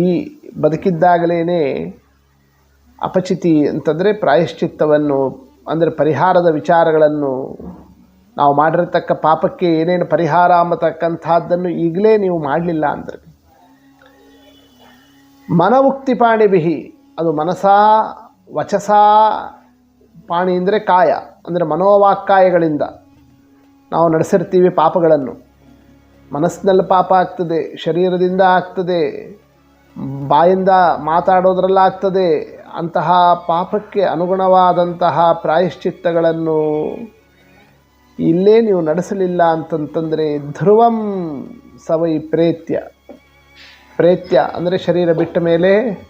ಈ ಬದುಕಿದ್ದಾಗಲೇ ಅಪಚಿತಿ ಅಂತಂದರೆ ಪ್ರಾಯಶ್ಚಿತ್ತವನ್ನು, ಅಂದರೆ ಪರಿಹಾರದ ವಿಚಾರಗಳನ್ನು ನಾವು ಮಾಡಿರತಕ್ಕ ಪಾಪಕ್ಕೆ ಏನೇನು ಪರಿಹಾರ ಅಂಬತಕ್ಕಂಥದ್ದನ್ನು ಈಗಲೇ ನೀವು ಮಾಡಲಿಲ್ಲ ಅಂದರೆ. ಮನವುಕ್ತಿ ಪಾಣಿ ಬಿಹಿ, ಅದು ಮನಸಾ ವಚಸಾ ಪಾಣಿ ಅಂದರೆ ಕಾಯ, ಅಂದರೆ ಮನೋವಾಕ್ಕಾಯಗಳಿಂದ ನಾವು ನಡೆಸಿರ್ತೀವಿ ಪಾಪಗಳನ್ನು. ಮನಸ್ಸಿನಲ್ಲಿ ಪಾಪ ಆಗ್ತದೆ, ಶರೀರದಿಂದ ಆಗ್ತದೆ ಬಾಯಿಂದ ಮಾತಾಡೋದ್ರಲ್ಲಾಗ್ತದೆ ಅಂತಹ ಪಾಪಕ್ಕೆ ಅನುಗುಣವಾದಂತಹ ಪ್ರಾಯಶ್ಚಿತ್ತಗಳನ್ನು ಇಲ್ಲೇ ನೀವು ನಡೆಸಲಿಲ್ಲ ಅಂತಂತಂದರೆ ಧ್ರುವಂ ಸವೈ ಪ್ರೇತ್ಯ. ಪ್ರೇತ್ಯ ಅಂದರೆ ಶರೀರ ಬಿಟ್ಟ ಮೇಲೆ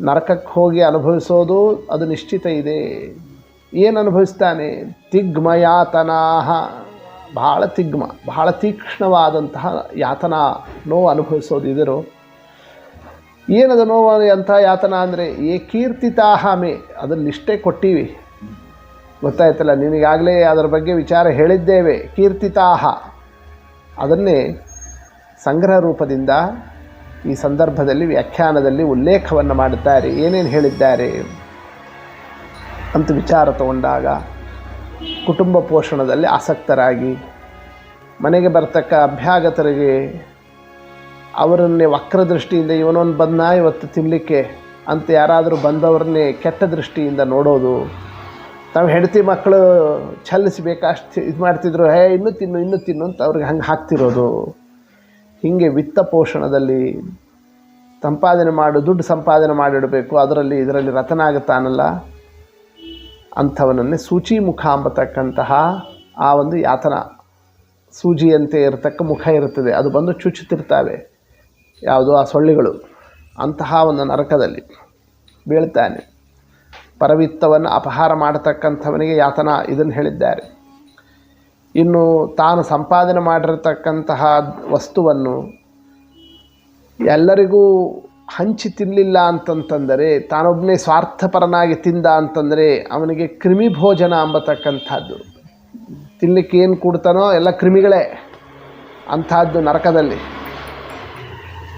ನರಕಕ್ಕೆ ಹೋಗಿ ಅನುಭವಿಸೋದು ಅದು ನಿಶ್ಚಿತ ಇದೆ. ಏನು ಅನುಭವಿಸ್ತಾನೆ? ತಿಗ್ಮಯಾತನಾಹ ಬಹಳ ತಿಗ್ಮ ಬಹಳ ತೀಕ್ಷ್ಣವಾದಂತಹ ಯಾತನಾ ನೋವು ಅನುಭವಿಸೋದು ಇದರು ಏನದು ನೋವು ಅಂಥ ಯಾತನ ಅಂದರೆ, ಏ ಕೀರ್ತಿತಾಹ ಮೇ ಅದನ್ನು ಇಷ್ಟೇ ಕೊಟ್ಟೀವಿ. ಗೊತ್ತಾಯ್ತಲ್ಲ, ನಿನಗಾಗಲೇ ಅದರ ಬಗ್ಗೆ ವಿಚಾರ ಹೇಳಿದ್ದೇವೆ. ಕೀರ್ತಿತಾಹ. ಅದನ್ನೇ ಸಂಗ್ರಹ ರೂಪದಿಂದ ಈ ಸಂದರ್ಭದಲ್ಲಿ, ವ್ಯಾಖ್ಯಾನದಲ್ಲಿ ಉಲ್ಲೇಖವನ್ನು ಮಾಡುತ್ತಾರೆ. ಏನೇನು ಹೇಳಿದ್ದಾರೆ ಅಂತ ವಿಚಾರ ತಗೊಂಡಾಗ, ಕುಟುಂಬ ಪೋಷಣದಲ್ಲಿ ಆಸಕ್ತರಾಗಿ, ಮನೆಗೆ ಬರ್ತಕ್ಕ ಅಭ್ಯಾಗತರಿಗೆ ಅವರನ್ನೇ ವಕ್ರದೃಷ್ಟಿಯಿಂದ ಇವನೊಂದು ಬಂದ ಇವತ್ತು ತಿನ್ನಲಿಕ್ಕೆ ಅಂತ ಯಾರಾದರೂ ಬಂದವ್ರನ್ನೇ ಕೆಟ್ಟ ದೃಷ್ಟಿಯಿಂದ ನೋಡೋದು. ತಾವು ಹೆಂಡತಿ ಮಕ್ಕಳು ಛಲ್ಲಿಸಬೇಕಷ್ಟು ಇದು ಮಾಡ್ತಿದ್ರು, ಹೇ, ಇನ್ನೂ ತಿನ್ನು ಇನ್ನೂ ತಿನ್ನು ಅಂತ ಅವ್ರಿಗೆ ಹಂಗೆ ಹಾಕ್ತಿರೋದು. ಹೀಗೆ ವಿತ್ತ ಪೋಷಣದಲ್ಲಿ ಸಂಪಾದನೆ ಮಾಡು, ದುಡ್ಡು ಸಂಪಾದನೆ ಮಾಡಿಡಬೇಕು, ಅದರಲ್ಲಿ ಇದರಲ್ಲಿ ರತನ ಆಗುತ್ತಾನಲ್ಲ ಅಂಥವನನ್ನೇ ಸೂಚಿ ಮುಖ ಅಂಬತಕ್ಕಂತಹ ಆ ಒಂದು ಯಾತನ ಸೂಜಿಯಂತೆ ಇರತಕ್ಕ ಮುಖ ಇರುತ್ತದೆ. ಅದು ಬಂದು ಚುಚ್ಚುತ್ತಿರ್ತಾವೆ. ಯಾವುದು ಆ ಸೊಳ್ಳೆಗಳು ಅಂತಹ ಒಂದು ನರಕದಲ್ಲಿ ಬೀಳ್ತಾನೆ. ಪರವಿತ್ತವನ್ನು ಅಪಹಾರ ಮಾಡತಕ್ಕಂಥವನಿಗೆ ಯಾತನ ಇದನ್ನು ಹೇಳಿದ್ದಾರೆ. ಇನ್ನು ತಾನು ಸಂಪಾದನೆ ಮಾಡಿರತಕ್ಕಂತಹ ವಸ್ತುವನ್ನು ಎಲ್ಲರಿಗೂ ಹಂಚಿ ತಿನ್ನಲಿಲ್ಲ ಅಂತಂತಂದರೆ ತಾನೊಬ್ಬನೇ ಸ್ವಾರ್ಥಪರನಾಗಿ ತಿಂದ ಅಂತಂದರೆ ಅವನಿಗೆ ಕ್ರಿಮಿ ಭೋಜನ ಅಂಬತಕ್ಕಂಥದ್ದು. ತಿನ್ನಲಿಕ್ಕೆ ಏನು ಕೊಡ್ತಾನೋ ಎಲ್ಲ ಕ್ರಿಮಿಗಳೇ ಅಂಥದ್ದು ನರಕದಲ್ಲಿ.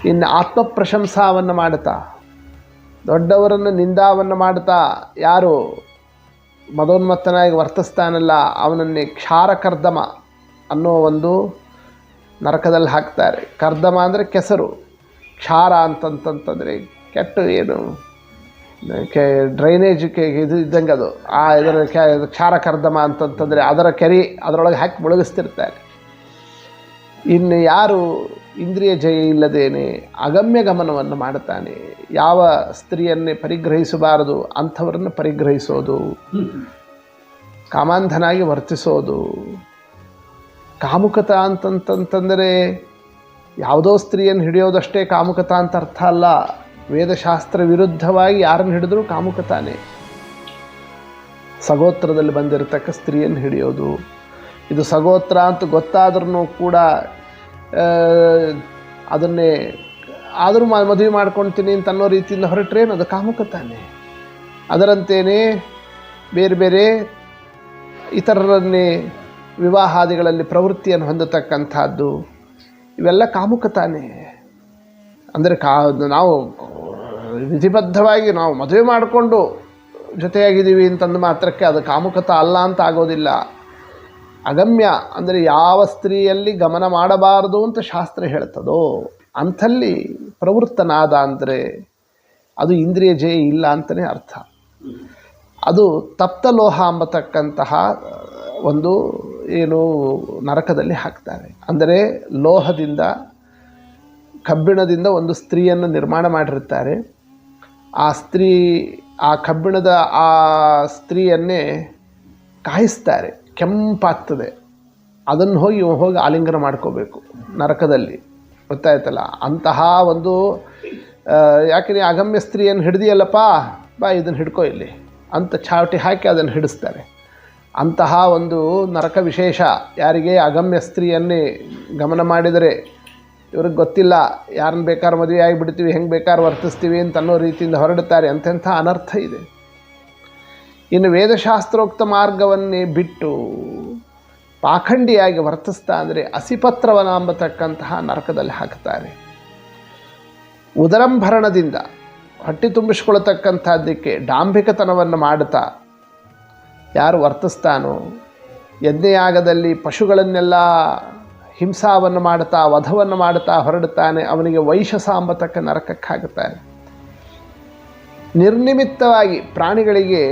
ಇನ್ನು ಆತ್ಮ ಪ್ರಶಂಸಾವನ್ನು ಮಾಡುತ್ತಾ? ದೊಡ್ಡವರನ್ನು ನಿಂದಾವನ್ನು ಮಾಡುತ್ತಾ? ಯಾರು ಮದೋನ್ಮತ್ತನಾಗಿ ವರ್ತಿಸ್ತಾನಲ್ಲ, ಅವನನ್ನೇ ಕ್ಷಾರ ಕರ್ದಮ ಅನ್ನೋ ಒಂದು ನರಕದಲ್ಲಿ ಹಾಕ್ತಾರೆ. ಕರ್ದಮ ಅಂದರೆ ಕೆಸರು. ಕ್ಷಾರ ಅಂತಂತಂತಂದರೆ ಕೆಟ್ಟು ಏನು? ಕೆ, ಡ್ರೈನೇಜ್ ಕೆ, ಇದು ಇದ್ದಂಗೆ ಅದು. ಆ ಇದರ ಕ್ಷಾರ ಕರ್ದಮ ಅಂತಂತಂದರೆ ಅದರ ಕೆರೆ ಅದರೊಳಗೆ ಹಾಕಿ ಮುಳುಗಿಸ್ತಿರ್ತಾರೆ. ಇನ್ನು ಯಾರು ಇಂದ್ರಿಯ ಜಯ ಇಲ್ಲದೇನೆ ಅಗಮ್ಯ ಗಮನವನ್ನು ಮಾಡುತ್ತಾನೆ. ಯಾವ ಸ್ತ್ರೀಯನ್ನೇ ಪರಿಗ್ರಹಿಸಬಾರದು, ಅಂಥವರನ್ನು ಪರಿಗ್ರಹಿಸೋದು. ಕಾಮಾಂಧನಾಗಿ ವರ್ತಿಸೋದು. ಕಾಮುಕತ ಅಂತಂತಂತಂದರೆ ಯಾವುದೋ ಸ್ತ್ರೀಯನ್ನು ಹಿಡಿಯೋದಷ್ಟೇ ಕಾಮುಕತ ಅಂತ ಅರ್ಥ ಅಲ್ಲ. ವೇದಶಾಸ್ತ್ರ ವಿರುದ್ಧವಾಗಿ ಯಾರನ್ನು ಹಿಡಿದ್ರೂ ಕಾಮುಕತಾನೆ. ಸಗೋತ್ರದಲ್ಲಿ ಬಂದಿರತಕ್ಕ ಸ್ತ್ರೀಯನ್ನು ಹಿಡಿಯೋದು. ಇದು ಸಗೋತ್ರ ಅಂತ ಗೊತ್ತಾದ್ರೂ ಕೂಡ ಅದನ್ನೇ ಆದರೂ ಮದುವೆ ಮಾಡ್ಕೊಳ್ತೀನಿ ಅಂತ ಅನ್ನೋ ರೀತಿಯಿಂದ ಹೊರಟ್ರೆ ಅದು ಕಾಮುಕತಾನೆ ಅದರಂತೆಯೇ ಬೇರೆ ಬೇರೆ ಇತರರನ್ನೇ ವಿವಾಹಾದಿಗಳಲ್ಲಿ ಪ್ರವೃತ್ತಿಯನ್ನು ಹೊಂದತಕ್ಕಂಥದ್ದು, ಇವೆಲ್ಲ ಕಾಮುಕತಾನೆ ಅಂದರೆ ಕಾ ನಾವು ವಿಧಿಬದ್ಧವಾಗಿ ನಾವು ಮದುವೆ ಮಾಡಿಕೊಂಡು ಜೊತೆಯಾಗಿದ್ದೀವಿ ಅಂತಂದು ಮಾತ್ರಕ್ಕೆ ಅದು ಕಾಮುಕತ ಅಲ್ಲ ಅಂತ ಆಗೋದಿಲ್ಲ. ಅಗಮ್ಯ ಅಂದರೆ ಯಾವ ಸ್ತ್ರೀಯಲ್ಲಿ ಗಮನ ಮಾಡಬಾರದು ಅಂತ ಶಾಸ್ತ್ರ ಹೇಳ್ತದೋ ಅಂಥಲ್ಲಿ ಪ್ರವೃತ್ತನಾದ ಅಂದರೆ ಅದು ಇಂದ್ರಿಯ ಜಯ ಇಲ್ಲ ಅಂತಲೇ ಅರ್ಥ. ಅದು ತಪ್ತ ಲೋಹ ಅಂಬತಕ್ಕಂತಹ ಒಂದು ಏನು ನರಕದಲ್ಲಿ ಹಾಕ್ತಾರೆ. ಅಂದರೆ ಲೋಹದಿಂದ, ಕಬ್ಬಿಣದಿಂದ ಒಂದು ಸ್ತ್ರೀಯನ್ನು ನಿರ್ಮಾಣ ಮಾಡಿರ್ತಾರೆ. ಆ ಸ್ತ್ರೀ, ಆ ಕಬ್ಬಿಣದ ಆ ಸ್ತ್ರೀಯನ್ನೇ ಕಾಯಿಸ್ತಾರೆ. ಕೆಂಪಾಗ್ತದೆ. ಅದನ್ನು ಹೋಗಿ ಹೋಗಿ ಆಲಿಂಗನ ಮಾಡ್ಕೋಬೇಕು ನರಕದಲ್ಲಿ. ಗೊತ್ತಾಯ್ತಲ್ಲ? ಅಂತಹ ಒಂದು ಯಾಕೆ ಅಗಮ್ಯ ಸ್ತ್ರೀಯನ್ನು ಹಿಡ್ದಿಯಲ್ಲಪ್ಪ? ಬಾ, ಇದನ್ನು ಹಿಡ್ಕೋ ಇಲ್ಲಿ. ಅಂತ ಚಾವಟಿ ಹಾಕಿ ಅದನ್ನು ಹಿಡಿಸ್ತಾರೆ. ಅಂತಹ ಒಂದು ನರಕ ವಿಶೇಷ ಯಾರಿಗೆ ಅಗಮ್ಯ ಸ್ತ್ರೀಯನ್ನೇ ಗಮನ ಮಾಡಿದರೆ ಇವ್ರಿಗೆ ಗೊತ್ತಿಲ್ಲ, ಯಾರನ್ನ ಬೇಕಾದ್ರೆ ಮದುವೆ ಆಗಿಬಿಡ್ತೀವಿ ಹೆಂಗೆ ಬೇಕಾದ್ರೆ ವರ್ತಿಸ್ತೀವಿ ಅಂತ ಅನ್ನೋ ರೀತಿಯಿಂದ ಹೊರಡುತ್ತಾರೆ. ಅಂತೆಂಥ ಅನರ್ಥ ಇದೆ. ಇನ್ನು ವೇದಶಾಸ್ತ್ರೋಕ್ತ ಮಾರ್ಗವನ್ನೇ ಬಿಟ್ಟು ಪಾಖಂಡಿಯಾಗಿ ವರ್ತಿಸ್ತಾ ಅಂದರೆ ಅಸಿಪತ್ರವನ ಅಂಬತಕ್ಕಂತಹ ನರಕದಲ್ಲಿ ಹಾಕ್ತಾರೆ ಉದರಂಭರಣದಿಂದ ಹೊಟ್ಟೆ ತುಂಬಿಸ್ಕೊಳ್ತಕ್ಕಂಥದ್ದಕ್ಕೆ ಡಾಂಭಿಕತನವನ್ನು ಮಾಡುತ್ತಾ ಯಾರು ವರ್ತಿಸ್ತಾನೋ, ಯಜ್ಞಯಾಗದಲ್ಲಿ ಪಶುಗಳನ್ನೆಲ್ಲ ಹಿಂಸಾವನ್ನು ಮಾಡುತ್ತಾ, ವಧವನ್ನು ಮಾಡುತ್ತಾ ಹೊರಡುತ್ತಾನೆ, ಅವನಿಗೆ ವೈಶಸ ಅಂಬತಕ್ಕ ನರಕಕ್ಕಾಗುತ್ತಾನೆ ನಿರ್ನಿಮಿತ್ತವಾಗಿ ಪ್ರಾಣಿಗಳಿಗೆ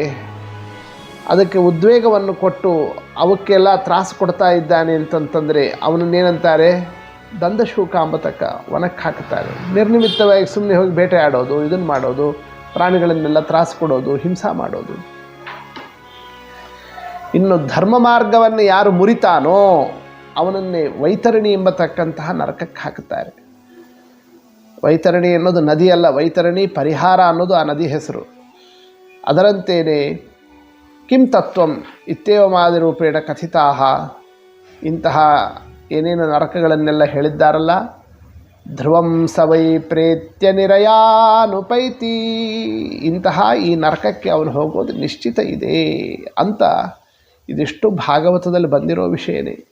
ಅದಕ್ಕೆ ಉದ್ವೇಗವನ್ನು ಕೊಟ್ಟು ಅವಕ್ಕೆಲ್ಲ ತ್ರಾಸು ಕೊಡ್ತಾ ಇದ್ದಾನೆ ಅಂತಂತಂದರೆ ಅವನನ್ನೇನಂತಾರೆ? ದಂದಶೂಕ ಅಂಬತಕ್ಕ ಒನಕ್ಕೆ ಹಾಕುತ್ತಾರೆ ನಿರ್ನಿಮಿತ್ತವಾಗಿ ಸುಮ್ಮನೆ ಹೋಗಿ ಬೇಟೆ ಆಡೋದು ಇದನ್ನು ಮಾಡೋದು, ಪ್ರಾಣಿಗಳನ್ನೆಲ್ಲ ತ್ರಾಸು ಕೊಡೋದು, ಹಿಂಸಾ ಮಾಡೋದು. ಇನ್ನು ಧರ್ಮ ಮಾರ್ಗವನ್ನು ಯಾರು ಮುರಿತಾನೋ ಅವನನ್ನೇ ವೈತರಣಿ ಎಂಬತಕ್ಕಂತಹ ನರಕಕ್ಕೆ ಹಾಕುತ್ತಾರೆ. ವೈತರಣಿ ಅನ್ನೋದು ನದಿಯಲ್ಲ, ವೈತರಣಿ ಪರಿಹಾರ ಅನ್ನೋದು ಆ ನದಿ ಹೆಸರು. ಅದರಂತೆಯೇ ಕಿಂ ತತ್ವಂ ಇತ್ಯೇವಮಾದಿ ಮಾದಿರೂಪೇಣ ಕಥಿತಾ ಇಂತಹ ಏನೇನು ನರಕಗಳನ್ನೆಲ್ಲ ಹೇಳಿದ್ದಾರಲ್ಲ? ಧ್ರುವಂ ಸವೈ ಪ್ರೇತ್ಯ ನಿರಯಾನುಪೈತಿ. ಇಂತಹ ಈ ನರಕಕ್ಕೆ ಅವನು ಹೋಗೋದು ನಿಶ್ಚಿತ ಇದೆ ಅಂತ ಇದಿಷ್ಟು ಭಾಗವತದಲ್ಲಿ ಬಂದಿರೋ ವಿಷಯನೇ.